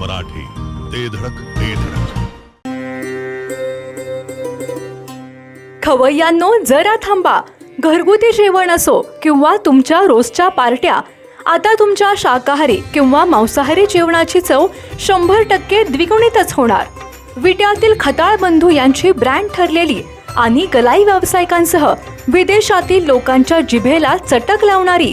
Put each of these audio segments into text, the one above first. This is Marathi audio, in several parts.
मराठी ते धडक ते धडक. खवय्यांनो जरा थांबा. घरगुती जेवण असो किंवा तुमच्या रोजच्या पार्ट्या आता तुमच्या शाकाहारी किंवा मांसाहारी जेवणाची चव शंभर टक्के द्विगुणितच होणार. विट्यातील खताळ बंधू यांची ब्रँड ठरलेली आणि गलाई व्यावसायिकांसह विदेशातील लोकांच्या जिभेला चटक लावणारी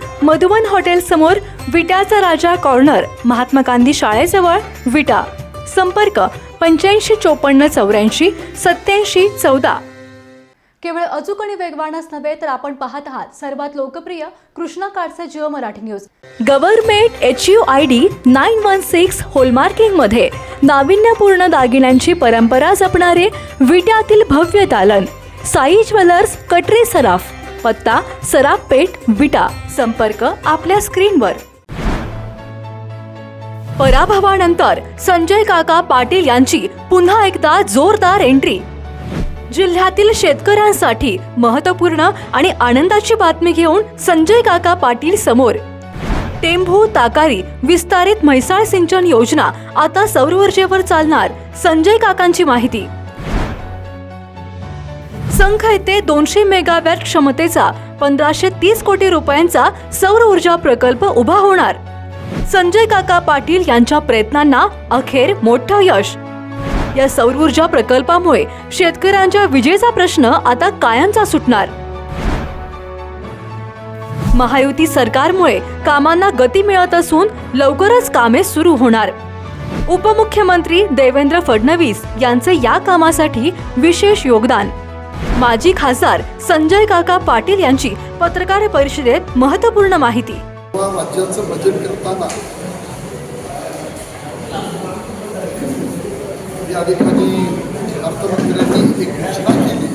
मधुवन हॉटेल समोर विटाचा राजा कॉर्नर महात्मा गांधी शाळेजवळ विटा. संपर्क पंच्याऐंशी चोपन्न चौऱ्याऐंशी सत्याऐंशी चौदा. केवळ अचूक आणि वेगवानच नव्हे तर आपण पाहत आहात सर्वात लोकप्रिय कृष्णा काडचे Jio Marathi news. Government H U I D nine one six होलमार्किंगमध्ये नाविन्यपूर्ण दागिन्यांची परंपरा जपणारे विट्यातील भव्य दालन. साई ज्वेलर्स कटरे सराफ. पत्ता सराफ पेठ विटा. संपर्क आपल्या स्क्रीनवर. पराभवानंतर संजय काका पाटील यांची पुन्हा एकदा जोरदार एंट्री जिल्ह्यातील शेतकऱ्यांसाठी महत्त्वपूर्ण आणि आनंदाची बातमी घेऊन संजय काका पाटील समोर. टेंभू ताकारी विस्तारित म्हैसाळ सिंचन योजना आता सौर ऊर्जेवर चालणार संजय काकांची माहिती. संख येथे दोनशे मेगावॅट क्षमतेचा पंधराशे तीस कोटी रुपयांचा सौर ऊर्जा प्रकल्प उभा होणार. संजय काका पाटील यांच्या प्रयत्नांना अखेर मोठं यश. या सौर ऊर्जा प्रकल्पामुळे शेतकऱ्यांच्या विजेचा प्रश्न आता कायमचा सुटणार. महायुती सरकारमुळे कामांना गती मिळत असून लवकरच कामे सुरू होणार. उपमुख्यमंत्री देवेंद्र फडणवीस यांचे या कामासाठी विशेष योगदान. माजी खासदार संजय काका पाटील यांची पत्रकार परिषदेत महत्त्वपूर्ण माहिती. राज्याचं बजेट करताना या ठिकाणी अर्थमंत्र्यांनी एक घोषणा केली.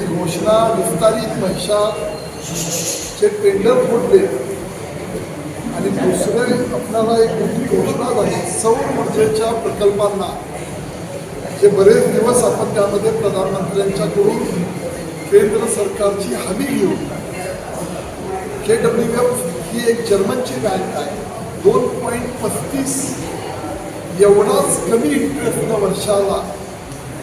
ती घोषणा विस्तारित पैशाचे टेंडर फोडले. आणि दुसरे आपल्याला एक मोठी घोषणा झाली सौर ऊर्जेच्या प्रकल्पांना. जे बरेच दिवस आपण त्यामध्ये प्रधानमंत्र्यांच्याकडून केंद्र सरकारची हमी घेऊन के डब्ल्यू एफ ही एक जर्मनची बँक आहे. दोन पॉईंट पस्तीस एवढाच कमी इंटरेस्टनं वर्षाला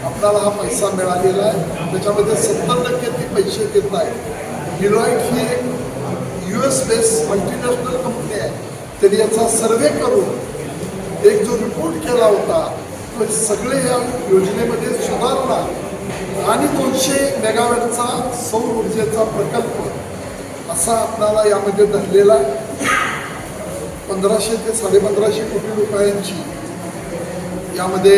आपल्याला हा पैसा मिळालेला आहे. त्याच्यामध्ये सत्तर टक्के ती पैसे देत आहेत डिलॉईट ही एक U S base multinational company आहे. त्यांनी याचा सर्वे करून एक जो रिपोर्ट केला होता पण सगळे या योजनेमध्ये सुधारणा आणि दोनशे मेगावॅटचा सौर ऊर्जेचा प्रकल्प असा आपल्याला यामध्ये धरलेला आहे. पंधराशे ते साडेपंधराशे कोटी रुपयांची यामध्ये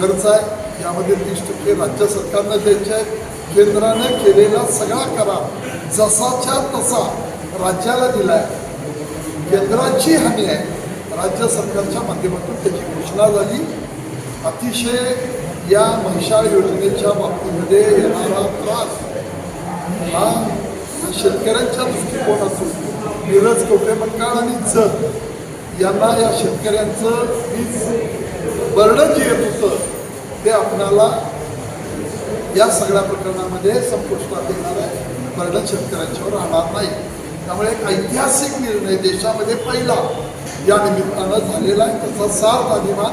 खर्च आहे. यामध्ये तीस टक्के राज्य सरकारनं द्यायचे आहे केंद्रानं केलेला सगळा करार जसाच्या तसा राज्याला दिला आहे केंद्राची हमी आहे. राज्य सरकारच्या माध्यमातून त्याची घोषणा झाली. अतिशय या महिषाळ योजनेच्या बाबतीमध्ये येणारा त्रास हा शेतकऱ्यांच्या दृष्टिकोनातून नीरज कवठे मंकाळ आणि जत यांना या शेतकऱ्यांचं वीज बर्डन जे येत होतं ते आपणाला या सगळ्या प्रकरणामध्ये संपुष्टात येणार आहे. बर्डन शेतकऱ्यांच्यावर राहणार नाही. त्यामुळे एक ऐतिहासिक निर्णय देशामध्ये पहिला या निमित्तानं झालेला आहे. त्याचा सार्थ अभिमान